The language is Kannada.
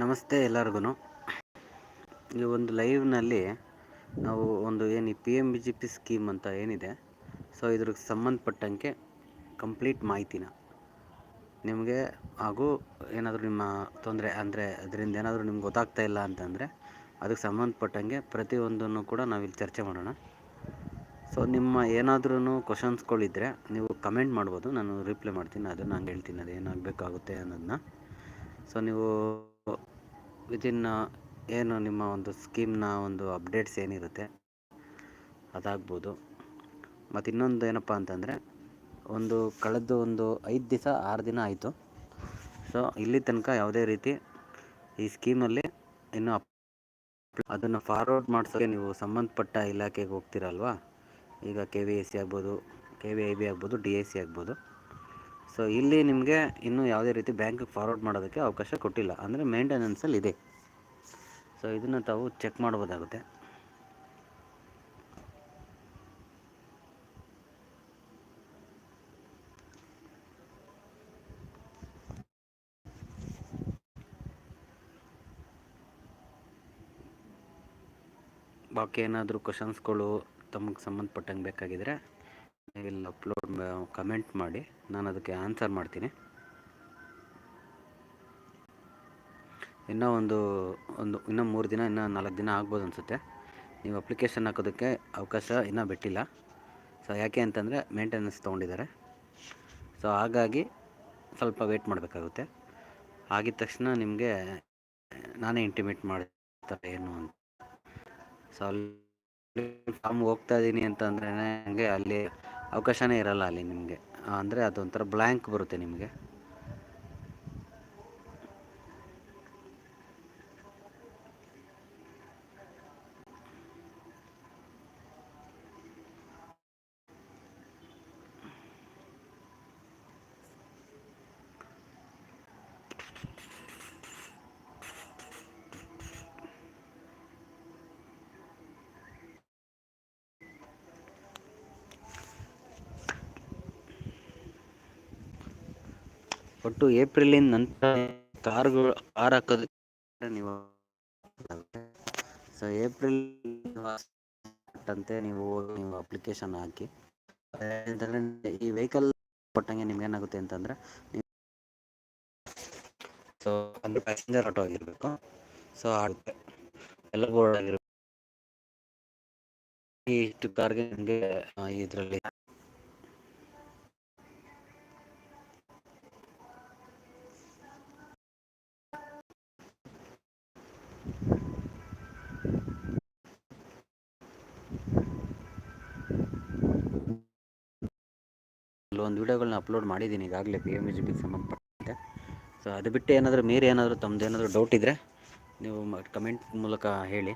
ನಮಸ್ತೆ ಎಲ್ಲರಿಗೂ ಈ ಒಂದು ಲೈವ್ನಲ್ಲಿ ನಾವು ಒಂದು ಏನು P M B G P scheme ಅಂತ ಏನಿದೆ ಸೊ ಇದ್ರಿಗೆ ಸಂಬಂಧಪಟ್ಟಂಗೆ ಕಂಪ್ಲೀಟ್ ಮಾಹಿತಿನ. ನಿಮಗೆ ಹಾಗೂ ಏನಾದರೂ ನಿಮ್ಮ ತೊಂದರೆ ಅಂದರೆ ಅದರಿಂದ ಏನಾದರೂ ನಿಮ್ಗೆ ಗೊತ್ತಾಗ್ತಾ ಇಲ್ಲ ಅಂತಂದರೆ ಅದಕ್ಕೆ ಸಂಬಂಧಪಟ್ಟಂಗೆ ಪ್ರತಿಯೊಂದನ್ನು ಕೂಡ ನಾವಿಲ್ಲಿ ಚರ್ಚೆ ಮಾಡೋಣ. ಸೊ ನಿಮ್ಮ ಏನಾದ್ರೂ ಕ್ವಶನ್ಸ್ಗಳಿದ್ದರೆ ನೀವು ಕಮೆಂಟ್ ಮಾಡ್ಬೋದು, ನಾನು ರಿಪ್ಲೈ ಮಾಡ್ತೀನಿ, ಅದನ್ನು ಹಂಗೆ ಹೇಳ್ತೀನಿ ಅದು ಏನಾಗಬೇಕಾಗುತ್ತೆ ಅನ್ನೋದನ್ನ ಸೊ ನೀವು ವಿತಿನ್ ಏನು ನಿಮ್ಮ ಒಂದು ಸ್ಕೀಮ್ನ ಒಂದು ಅಪ್ಡೇಟ್ಸ್ ಏನಿರುತ್ತೆ, ಅದಾಗ್ಬೋದು. ಮತ್ತು ಇನ್ನೊಂದು ಏನಪ್ಪ ಅಂತಂದರೆ, ಒಂದು ಕಳೆದ ಒಂದು ಐದು ದಿವಸ ಆರು ದಿನ ಆಯಿತು. ಸೊ ಇಲ್ಲಿ ತನಕ ಯಾವುದೇ ರೀತಿ ಈ ಸ್ಕೀಮಲ್ಲಿ ಇನ್ನೂ ಅಪ್ ಅದನ್ನು ಫಾರ್ವರ್ಡ್ ಮಾಡಿಸೋಕ್ಕೆ ನೀವು ಸಂಬಂಧಪಟ್ಟ ಇಲಾಖೆಗೆ ಹೋಗ್ತೀರಲ್ವಾ? ಈಗ ಕೆ ವಿ ಎಸ್ ಸಿ ಆಗ್ಬೋದು ಕೆ ವಿ ಐ ಬಿ ಆಗ್ಬೋದು ಡಿ ಎ ಸಿ ಆಗ್ಬೋದು. ಸೊ ಇಲ್ಲಿ ನಿಮಗೆ ಇನ್ನೂ ಯಾವುದೇ ರೀತಿ ಬ್ಯಾಂಕಿಗೆ ಫಾರ್ವರ್ಡ್ ಮಾಡೋದಕ್ಕೆ ಅವಕಾಶ ಕೊಟ್ಟಿಲ್ಲ. ಅಂದರೆ ಮೇಂಟೆನೆನ್ಸಲ್ಲಿ ಇದೆ. ಸೊ ಇದನ್ನು ತಾವು ಚೆಕ್ ಮಾಡ್ಬೋದಾಗುತ್ತೆ. ಬಾಕಿ ಏನಾದರೂ ಕ್ವಶನ್ಸ್ಗಳು ತಮಗೆ ಸಂಬಂಧಪಟ್ಟಂಗೆ ಬೇಕಾಗಿದ್ದರೆ ಇಲ್ಲಿ ಅಪ್ಲೋಡ್ ಕಮೆಂಟ್ ಮಾಡಿ, ನಾನು ಅದಕ್ಕೆ ಆನ್ಸರ್ ಮಾಡ್ತೀನಿ. ಇನ್ನೂ ಒಂದು ಒಂದು, ಇನ್ನೂ ಮೂರು ದಿನ, ಇನ್ನೂ ನಾಲ್ಕು ದಿನ ಆಗ್ಬೋದು ಅನಿಸುತ್ತೆ. ನೀವು ಅಪ್ಲಿಕೇಶನ್ ಹಾಕೋದಕ್ಕೆ ಅವಕಾಶ ಇನ್ನೂ ಬಿಟ್ಟಿಲ್ಲ. ಸೊ ಯಾಕೆ ಅಂತಂದರೆ ಮೇಂಟೆನೆನ್ಸ್ ತೊಗೊಂಡಿದ್ದಾರೆ. ಸೊ ಹಾಗಾಗಿ ಸ್ವಲ್ಪ ವೇಟ್ ಮಾಡಬೇಕಾಗುತ್ತೆ. ಆಗಿದ ತಕ್ಷಣ ನಿಮಗೆ ನಾನೇ ಇಂಟಿಮೇಟ್ ಮಾಡ್ತಾರೆ ಏನು ಅಂತ. ಸೊ ಅಲ್ಲಿ ಫಾರ್ಮ್ ಹೋಗ್ತಾ ಇದ್ದೀನಿ ಅಂತಂದ್ರೆ ನನಗೆ ಅಲ್ಲಿ ಅವಕಾಶನೇ ಇರಲ್ಲ ಅಲ್ಲಿ ನಿಮಗೆ. ಅಂದರೆ ಅದೊಂಥರ ಬ್ಲ್ಯಾಂಕ್ ಬರುತ್ತೆ ನಿಮಗೆ. ಒಟ್ಟು ಏಪ್ರಿಲಿನ ನಂತರ ಕಾರ್ಗಳು ಕಾರ್ ಹಾಕೋದಕ್ಕೆ ನೀವು ಸೊ ಏಪ್ರಿಲ್ ಅಂತೆ ನೀವು ನೀವು ಅಪ್ಲಿಕೇಶನ್ ಹಾಕಿ. ಈ ವೆಹಿಕಲ್ ಕೊಟ್ಟಂಗೆ ನಿಮ್ಗೆ ಏನಾಗುತ್ತೆ ಅಂತಂದರೆ ಸೊ ಅಂದ್ರೆ ಪ್ಯಾಸೆಂಜರ್ ಆಟೋ ಆಗಿರ್ಬೇಕು. ಸೊ ಆಗುತ್ತೆ. ಎಲ್ಲ ಬೋರ್ಡ್ ಆಗಿರಬೇಕು. ಇಷ್ಟು ಕಾರ್ಗೆ ನಿಮಗೆ ಇದರಲ್ಲಿ ಒಂದು ವೀಡಿಯೋಗಳನ್ನ ಅಪ್ಲೋಡ್ ಮಾಡಿದ್ದೀನಿ ಈಗಾಗಲೇ ಪಿ ಎಂ ಜಿ ಬಿಗೆ ಸಂಬಂಧಪಟ್ಟಂತೆ. ಸೊ ಅದು ಬಿಟ್ಟು ಏನಾದರೂ, ಮೇರೆ ಏನಾದರೂ ತಮ್ಮದೇನಾದರೂ ಡೌಟ್ ಇದ್ದರೆ ನೀವು ಕಮೆಂಟ್ ಮೂಲಕ ಹೇಳಿ.